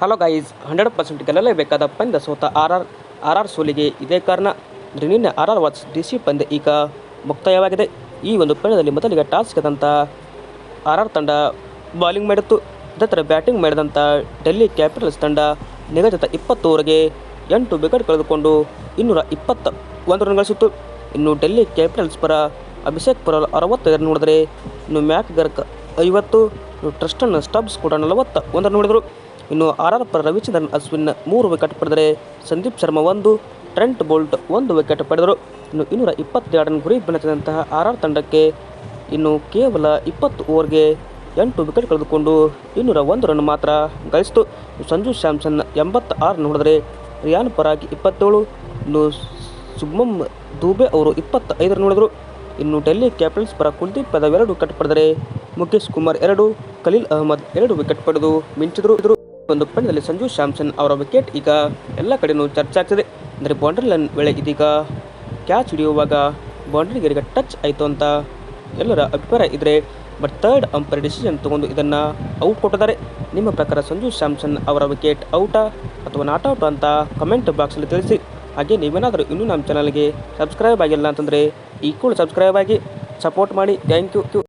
Hello guys, hundred percent ಗೆಲ್ಲಲೇಬೇಕಾದ ಪಂದ್ಯ ಸೋತ ಆರ್ ಆರ್ ಆರ್ ಆರ್ ಸೋಲಿಗೆ ಇದೇ ಕಾರಣ ನಿನ್ನೆ ಆರ್ ಆರ್ ವಾಚ್ ಡಿ ಸಿ ಪಂದ್ಯ ಈಗ ಮುಕ್ತಾಯವಾಗಿದೆ. ಈ ಒಂದು ಪಂದ್ಯದಲ್ಲಿ ಮೊದಲಿಗೆ ಟಾಸ್ ಗೆದ್ದಂಥ ಆರ್ ಆರ್ ತಂಡ ಬೌಲಿಂಗ್ ಮಾಡಿತ್ತು. ಅದೇ ಥರ ಬ್ಯಾಟಿಂಗ್ ಮಾಡಿದಂಥ ಡೆಲ್ಲಿ ಕ್ಯಾಪಿಟಲ್ಸ್ ತಂಡ ನಿಗದಿತ ಇಪ್ಪತ್ತು ಎಂಟು ವಿಕೆಟ್ ಕಳೆದುಕೊಂಡು ಇನ್ನೂರ ಇಪ್ಪತ್ತ ಒಂದು ರನ್ ಗಳಿಸಿತ್ತು. ಇನ್ನು ಡೆಲ್ಲಿ ಕ್ಯಾಪಿಟಲ್ಸ್ ಪರ ಅಭಿಷೇಕ್ ಪರ ಅರವತ್ತೈದು ರನ್ ನೋಡಿದರೆ ಇನ್ನು ಮ್ಯಾಕ್ ಗರ್ಕ್ ಐವತ್ತು ಟ್ರಸ್ಟನ್ ಸ್ಟಬ್ಸ್ ಕೂಡ ನಲವತ್ತ ಒಂದು ನೋಡಿದರು. ಇನ್ನು ಆರ್ ಆರ್ ಪರ ರವಿಚಂದ್ರನ್ ಅಶ್ವಿನ್ ಮೂರು ವಿಕೆಟ್ ಪಡೆದರೆ ಸಂದೀಪ್ ಶರ್ಮಾ ಒಂದು, ಟ್ರೆಂಟ್ ಬೋಲ್ಟ್ ಒಂದು ವಿಕೆಟ್ ಪಡೆದರು. ಇನ್ನು ಇನ್ನೂರ ಇಪ್ಪತ್ತೆರಡು ಗುರಿ ಬೆಳೆಸಿದಂತಹ ಆರ್ ಆರ್ ತಂಡಕ್ಕೆ ಇನ್ನು ಕೇವಲ ಇಪ್ಪತ್ತು ಓವರ್ಗೆ ಎಂಟು ವಿಕೆಟ್ ಕಳೆದುಕೊಂಡು ಇನ್ನೂರ ಒಂದು ರನ್ ಮಾತ್ರ ಗಳಿಸಿತು. ಸಂಜು ಸ್ಯಾಮ್ಸನ್ ಎಂಬತ್ತ ಆರು ರನ್ ಹೊಡೆದರೆ ರಿಯಾನ್ ಪರಾಗಿ ಇಪ್ಪತ್ತೇಳು, ಇನ್ನು ಸುಬ್ಮಂ ದೂಬೆ ಅವರು ಇಪ್ಪತ್ತ ಐದು ರನ್ ಹೊಡೆದರು. ಇನ್ನು ಡೆಲ್ಲಿ ಕ್ಯಾಪಿಟಲ್ಸ್ ಪರ ಕುಲ್ದೀಪ್ ಯಾದವ್ ಎರಡು ವಿಕೆಟ್ ಪಡೆದರೆ ಮುಖೇಶ್ ಕುಮಾರ್ ಎರಡು, ಖಲೀಲ್ ಅಹಮದ್ ಎರಡು ವಿಕೆಟ್ ಪಡೆದು ಮಿಂಚಿದರು. ಒಂದು ಪಂದ್ಯದಲ್ಲಿ ಸಂಜು ಸ್ಯಾಮ್ಸನ್ ಅವರ ವಿಕೆಟ್ ಈಗ ಎಲ್ಲ ಕಡೆಯೂ ಚರ್ಚೆ ಆಗ್ತಿದೆ ಅಂದರೆ ಬೌಂಡ್ರಿ ಲೈನ್ ವೇಳೆ ಇದೀಗ ಕ್ಯಾಚ್ ಹಿಡಿಯುವಾಗ ಬೌಂಡ್ರಿ ಗೇರಿಗೆ ಟಚ್ ಆಯಿತು ಅಂತ ಎಲ್ಲರ ಅಭಿಪ್ರಾಯ ಇದ್ದರೆ ಬಟ್ ಥರ್ಡ್ ಅಂಪೈರ್ ಡಿಸಿಷನ್ ತಗೊಂಡು ಇದನ್ನು ಔಟ್ ಕೊಟ್ಟಿದ್ದಾರೆ. ನಿಮ್ಮ ಪ್ರಕಾರ ಸಂಜು ಸ್ಯಾಮ್ಸನ್ ಅವರ ವಿಕೆಟ್ ಔಟಾ ಅಥವಾ ನಾಟ್ ಔಟ್ ಅಂತ ಕಮೆಂಟ್ ಬಾಕ್ಸಲ್ಲಿ ತಿಳಿಸಿ. ಹಾಗೆ ನೀವೇನಾದರೂ ಇನ್ನೂ ನಮ್ಮ ಚಾನಲ್ಗೆ ಸಬ್ಸ್ಕ್ರೈಬ್ ಆಗಿಲ್ಲ ಅಂತಂದರೆ ಈ ಕೂಡ ಸಬ್ಸ್ಕ್ರೈಬ್ ಆಗಿ ಸಪೋರ್ಟ್ ಮಾಡಿ. Thank you.